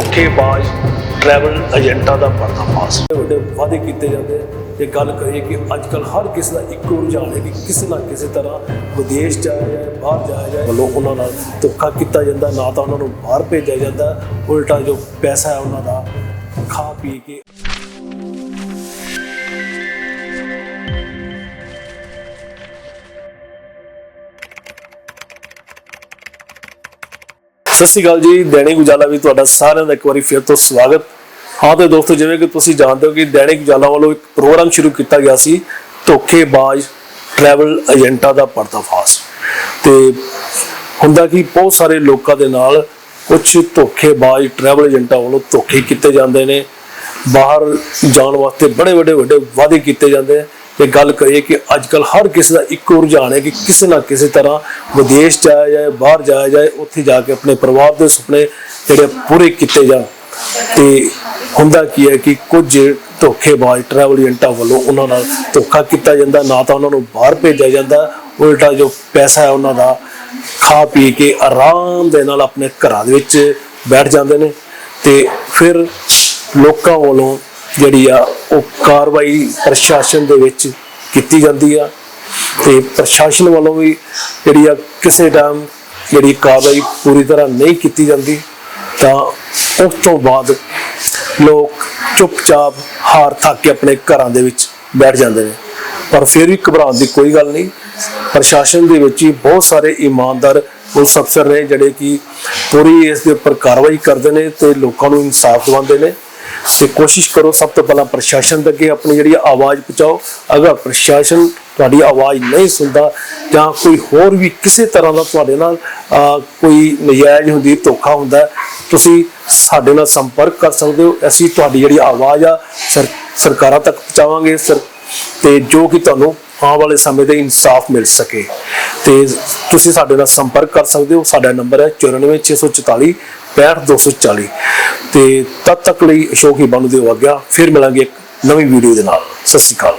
ਧੋਖੇਬਾਜ਼ travel ਏਜੰਟਾਂ ਦਾ ਪਰਦਾਫਾਸ਼। ਵੱਡੇ ਵਾਅਦੇ ਕੀਤੇ ਜਾਂਦੇ ਆ। ਤੇ ਗੱਲ ਕਰੀਏ ਕਿ ਅੱਜ ਕੱਲ ਹਰ ਕਿਸੇ ਦਾ ਇੱਕੋ ਰੁਝਾਨ ਹੈ ਕਿ ਕਿਸੇ ਨਾ ਕਿਸੇ ਤਰ੍ਹਾਂ ਵਿਦੇਸ਼ ਜਾਇਆ ਜਾਏ ਬਾਹਰ ਜਾਇਆ ਜਾਏ ਵੱਲੋਂ ਉਹਨਾਂ ਨਾਲ ਧੋਖਾ ਕੀਤਾ ਜਾਂਦਾ, ਨਾ ਤਾਂ ਉਹਨਾਂ ਨੂੰ ਬਾਹਰ ਭੇਜਿਆ ਜਾਂਦਾ, ਉਲਟਾ ਜੋ ਪੈਸਾ ਹੈ ਉਹਨਾਂ ਦਾ ਖਾ ਪੀ ਕੇ ਸਤਿ ਸ਼੍ਰੀ ਅਕਾਲ ਜੀ, ਦੈਨਿਕ ਉਜਾਲਾ ਵੀ ਤੁਹਾਡਾ ਸਾਰਿਆਂ ਦਾ ਇੱਕ ਵਾਰੀ ਫਿਰ ਤੋਂ ਸਵਾਗਤ। ਹਾਂ ਤੇ ਦੋਸਤੋ, ਜਿਵੇਂ ਕਿ ਤੁਸੀਂ ਜਾਣਦੇ ਹੋ ਕਿ ਦੈਨਿਕ ਉਜਾਲਾ ਵੱਲੋਂ ਇੱਕ ਪ੍ਰੋਗਰਾਮ ਸ਼ੁਰੂ ਕੀਤਾ ਗਿਆ ਸੀ, ਧੋਖੇਬਾਜ਼ ਟਰੈਵਲ ਏਜੰਟਾਂ ਦਾ ਪਰਦਾਫਾਸ਼। ਤੇ ਹੁੰਦਾ ਕਿ ਬਹੁਤ ਸਾਰੇ ਲੋਕਾਂ ਦੇ ਨਾਲ ਕੁਝ ਧੋਖੇਬਾਜ਼ ਟਰੈਵਲ ਏਜੰਟਾਂ ਵੱਲੋਂ ਧੋਖੇ ਕੀਤੇ ਜਾਂਦੇ ਨੇ। ਬਾਹਰ ਜਾਣ ਵਾਸਤੇ ਬੜੇ ਵੱਡੇ ਵੱਡੇ ਵਾਅਦੇ ਕੀਤੇ ਜਾਂਦੇ ਆ। ਤੇ ਗੱਲ ਕਰੀਏ ਕਿ ਅੱਜ ਕੱਲ ਹਰ ਕਿਸੇ ਦਾ ਇੱਕੋ ਰੁਝਾਨ ਹੈ ਕਿ ਕਿਸੇ ਨਾ ਕਿਸੇ ਤਰ੍ਹਾਂ ਵਿਦੇਸ਼ ਜਾਇਆ ਜਾਏ, ਬਾਹਰ ਜਾਇਆ ਜਾਏ, ਉੱਥੇ ਜਾ ਕੇ ਆਪਣੇ ਪਰਿਵਾਰ ਦੇ ਸੁਪਨੇ ਜਿਹੜੇ ਪੂਰੇ ਕੀਤੇ ਜਾਣ। ਤੇ ਹੁੰਦਾ ਕੀ ਹੈ ਕਿ ਕੁਝ ਧੋਖੇਬਾਜ਼ ਟਰੈਵਲ ਏਜੰਟਾਂ ਵੱਲੋਂ ਉਹਨਾਂ ਨਾਲ ਧੋਖਾ ਕੀਤਾ ਜਾਂਦਾ, ਨਾ ਤਾਂ ਉਹਨਾਂ ਨੂੰ ਬਾਹਰ ਭੇਜਿਆ ਜਾਂਦਾ, ਉਲਟਾ ਜੋ ਪੈਸਾ ਹੈ ਉਹਨਾਂ ਦਾ ਖਾ ਪੀ ਕੇ ਆਰਾਮ ਦੇ ਨਾਲ ਆਪਣੇ ਘਰਾਂ ਦੇ ਵਿੱਚ ਬੈਠ ਜਾਂਦੇ ਨੇ। ਤੇ ਫਿਰ ਲੋਕਾਂ ਵੱਲੋਂ ਜਿਹੜੀ ਆ, ਉਹ ਕਾਰਵਾਈ ਪ੍ਰਸ਼ਾਸਨ ਦੇ ਵਿੱਚ ਕੀਤੀ ਜਾਂਦੀ ਆ ਤੇ ਪ੍ਰਸ਼ਾਸਨ ਵੱਲੋਂ ਵੀ ਜਿਹੜੀ ਆ, ਕਿਸੇ ਟਾਈਮ ਜਿਹੜੀ ਕਾਰਵਾਈ ਪੂਰੀ ਤਰ੍ਹਾਂ ਨਹੀਂ ਕੀਤੀ ਜਾਂਦੀ, ਤਾਂ ਉਸ ਤੋਂ ਬਾਅਦ ਲੋਕ ਚੁੱਪਚਾਪ ਹਾਰ ਥੱਕ ਕੇ ਆਪਣੇ ਘਰਾਂ ਦੇ ਵਿੱਚ ਬੈਠ ਜਾਂਦੇ ਨੇ। ਪਰ ਫਿਰ ਵੀ ਘਬਰਾਉਣ ਦੀ ਕੋਈ ਗੱਲ ਨਹੀਂ, ਪ੍ਰਸ਼ਾਸਨ ਦੇ ਵਿੱਚ ਹੀ ਬਹੁਤ ਸਾਰੇ ਇਮਾਨਦਾਰ ਪੁਲਿਸ ਅਫਸਰ ਨੇ ਜਿਹੜੇ ਕਿ ਪੂਰੀ ਇਸ ਦੇ ਉੱਪਰ ਕਾਰਵਾਈ ਕਰਦੇ ਨੇ ਤੇ ਲੋਕਾਂ ਨੂੰ ਇਨਸਾਫ ਦਿਵਾਉਂਦੇ ਨੇ। ਤੇ ਕੋਸ਼ਿਸ਼ ਕਰੋ ਸਭ ਤੋਂ ਪਹਿਲਾਂ ਪ੍ਰਸ਼ਾਸਨ ਦੇ ਅੱਗੇ ਆਪਣੀ ਜਿਹੜੀ ਆਵਾਜ਼ ਪਹੁੰਚਾਓ। ਅਗਰ ਪ੍ਰਸ਼ਾਸਨ ਤੁਹਾਡੀ ਆਵਾਜ਼ ਨਹੀਂ ਸੁਣਦਾ ਜਾਂ ਕੋਈ ਹੋਰ ਵੀ ਕਿਸੇ ਤਰ੍ਹਾਂ ਦਾ ਤੁਹਾਡੇ ਨਾਲ ਕੋਈ ਨਜਾਇਜ਼ ਹੁੰਦੀ, ਧੋਖਾ ਹੁੰਦਾ, ਤੁਸੀਂ ਸਾਡੇ ਨਾਲ ਸੰਪਰਕ ਕਰ ਸਕਦੇ ਹੋ। ਅਸੀਂ ਤੁਹਾਡੀ ਜਿਹੜੀ ਆਵਾਜ਼ ਆ ਸਰਕਾਰਾਂ ਤੱਕ ਪਹੁੰਚਾਵਾਂਗੇ, ਸਰ। ਤੇ ਜੋ ਕਿ ਤੁਹਾਨੂੰ ਆਉਣ ਵਾਲੇ ਸਮੇਂ 'ਤੇ ਇਨਸਾਫ ਮਿਲ ਸਕੇ। ਤੇ ਤੁਸੀਂ ਸਾਡੇ ਨਾਲ ਸੰਪਰਕ ਕਰ ਸਕਦੇ ਹੋ। ਸਾਡਾ ਨੰਬਰ ਹੈ 94644 65240 ਤੇ ਤਦ ਤੱਕ ਲਈ ਅਸ਼ੋਕ ਹੀ ਬਾਨੂ ਦਿਓ ਆਗਿਆ ਫਿਰ ਮਿਲਾਂਗੇ ਇੱਕ ਨਵੀਂ ਵੀਡੀਓ ਦੇ ਨਾਲ। ਸਤਿ ਸ਼੍ਰੀ ਅਕਾਲ।